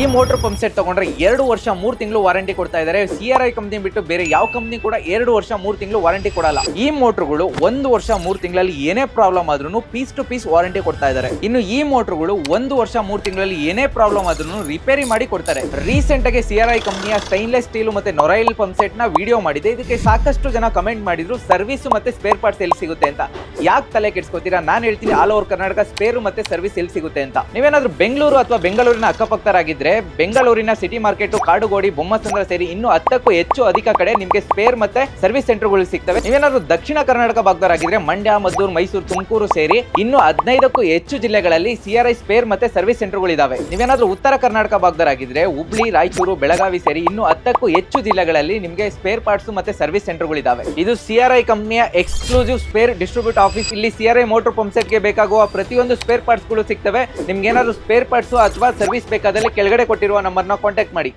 ಈ motor pump set ತಗೊಂಡ್ರೆ ಎರಡು ವರ್ಷ, ಮೂರು ತಿಂಗಳು ವಾರಂಟಿ ಕೊಡ್ತಾ ಇದ್ದಾರೆ. ಸಿ ಆರ್ ಐ ಕಂಪ್ನಿ ಬಿಟ್ಟು ಬೇರೆ ಯಾವ ಕಂಪ್ನಿ ಕೂಡ ಎರಡು ವರ್ಷ, ಮೂರು ತಿಂಗಳು ವಾರಂಟಿ ಕೊಡಲ್ಲ. ಈ ಮೋಟರ್ಗಳು ಒಂದು ವರ್ಷ, ಮೂರು ತಿಂಗಳಲ್ಲಿ ಏನೇ ಪ್ರಾಬ್ಲಮ್ ಆದ್ರೂ ಪೀಸ್ ಟು ಪೀಸ್ ವಾರಂಟಿ ಕೊಡ್ತಾ ಇದ್ದಾರೆ. ಇನ್ನು ಈ ಮೋಟರ್ಗಳು ಒಂದು ವರ್ಷ, ಮೂರು ತಿಂಗಳಲ್ಲಿ ಏನೇ ಪ್ರಾಬ್ಲಮ್ ಆದ್ರೂ ರಿಪೇರಿ ಮಾಡಿ ಕೊಡ್ತಾರೆ. ರೀಸೆಂಟ್ ಆಗಿ ಸಿ ಆರ್ ಐ ಕಂಪ್ನಿಯ ಸ್ಟೈನ್ಲೆಸ್ ಸ್ಟೀಲ್ ಮತ್ತೆ ನೊರೈಲ್ ಪಂಪ್ ಸೆಟ್ನ ವಿಡಿಯೋ ಮಾಡಿದೆ. ಇದಕ್ಕೆ ಸಾಕಷ್ಟು ಜನ ಕಮೆಂಟ್ ಮಾಡಿದ್ರು. ಸರ್ವಿಸ್ ಮತ್ತೆ ಸ್ಪೇರ್ ಪಾರ್ಟ್ಸ್ ಎಲ್ಲಿ ಸಿಗುತ್ತೆ ಅಂತ. ಯಾಕೆ ತಲೆ ಕೆಡ್ಸ್ಕೊತೀರಾ? ನಾನು ಹೇಳ್ತೀನಿ ಆಲ್ ಓವರ್ ಕರ್ನಾಟಕ ಸ್ಪೇರ್ ಮತ್ತೆ ಸರ್ವಿಸ್ ಎಲ್ಲಿ ಸಿಗುತ್ತೆ ಅಂತ. ನೀವೇನಾದ್ರೂ ಬೆಂಗಳೂರು ಅಥವಾ ಬೆಂಗಳೂರಿನ ಅಕ್ಕಪಕ್ಕರಾಗಿದ್ರೆ ಬೆಂಗಳೂರಿನ ಸಿಟಿ ಮಾರ್ಕೆಟ್, ಕಾಡುಗೋಡಿ, ಬೊಮ್ಮಸಂದ್ರ ಸೇರಿ ಇನ್ನು ಹತ್ತಕ್ಕೂ ಹೆಚ್ಚು ಅಧಿಕ ಕಡೆ ನಿಮಗೆ ಸ್ಪೇರ್ ಮತ್ತೆ ಸರ್ವಿಸ್ ಸೆಂಟರ್ಗಳು ಸಿಗ್ತವೆ. ನೀವೇನಾದ್ರೂ ದಕ್ಷಿಣ ಕರ್ನಾಟಕ ಭಾಗದವರಾಗಿದ್ರೆ ಮಂಡ್ಯ, ಮದ್ದೂರು, ಮೈಸೂರು, ತುಮಕೂರು ಸೇರಿ ಇನ್ನು ಹದಿನೈದಕ್ಕೂ ಹೆಚ್ಚು ಜಿಲ್ಲೆಗಳಲ್ಲಿ ಸಿಆರ್ಐ ಸ್ಪೇರ್ ಮತ್ತೆ ಸರ್ವಿಸ್ ಸೆಂಟರ್ಗಳು ಇದಾವೆ. ನೀವೇನಾದ್ರೂ ಉತ್ತರ ಕರ್ನಾಟಕ ಭಾಗದವರಾಗಿದ್ರೆ ಹುಬ್ಳಿ, ರಾಯಚೂರು, ಬೆಳಗಾವಿ ಸೇರಿ ಇನ್ನು ಹತ್ತಕ್ಕೂ ಹೆಚ್ಚು ಜಿಲ್ಲೆಗಳಲ್ಲಿ ನಿಮಗೆ ಸ್ಪೇರ್ ಪಾರ್ಟ್ಸ್ ಮತ್ತೆ ಸರ್ವಿಸ್ ಸೆಂಟರ್ಗಳು ಇದಾವೆ. ಇದು ಸಿಆರ್ಐ ಕಂಪನಿಯ ಎಕ್ಸ್ಕ್ಲೂಸಿವ್ ಸ್ಪೇರ್ ಡಿಸ್ಟ್ರಿಬ್ಯೂಟ್ ಆಫೀಸ್. ಇಲ್ಲಿ ಸಿಆರ್ಐ ಮೋಟರ್ ಪಂಪ್ ಸೆಟ್ಗೆ ಬೇಕಾಗುವ ಪ್ರತಿಯೊಂದು ಸ್ಪೇರ್ ಪಾರ್ಟ್ಸ್ಗಳು ಸಿಗ್ತವೆ. ನಿಮ್ಗೆ ಏನಾದ್ರು ಸ್ಪೇರ್ ಪಾರ್ಟ್ಸ್ ಅಥವಾ ಸರ್ವಿಸ್ ಬೇಕಾದಲ್ಲಿ ಕೆಳಗಡೆ ಕೊಟ್ಟಿರುವ ನಂಬರ್ನ ಕಾಂಟ್ಯಾಕ್ಟ್ ಮಾಡಿ.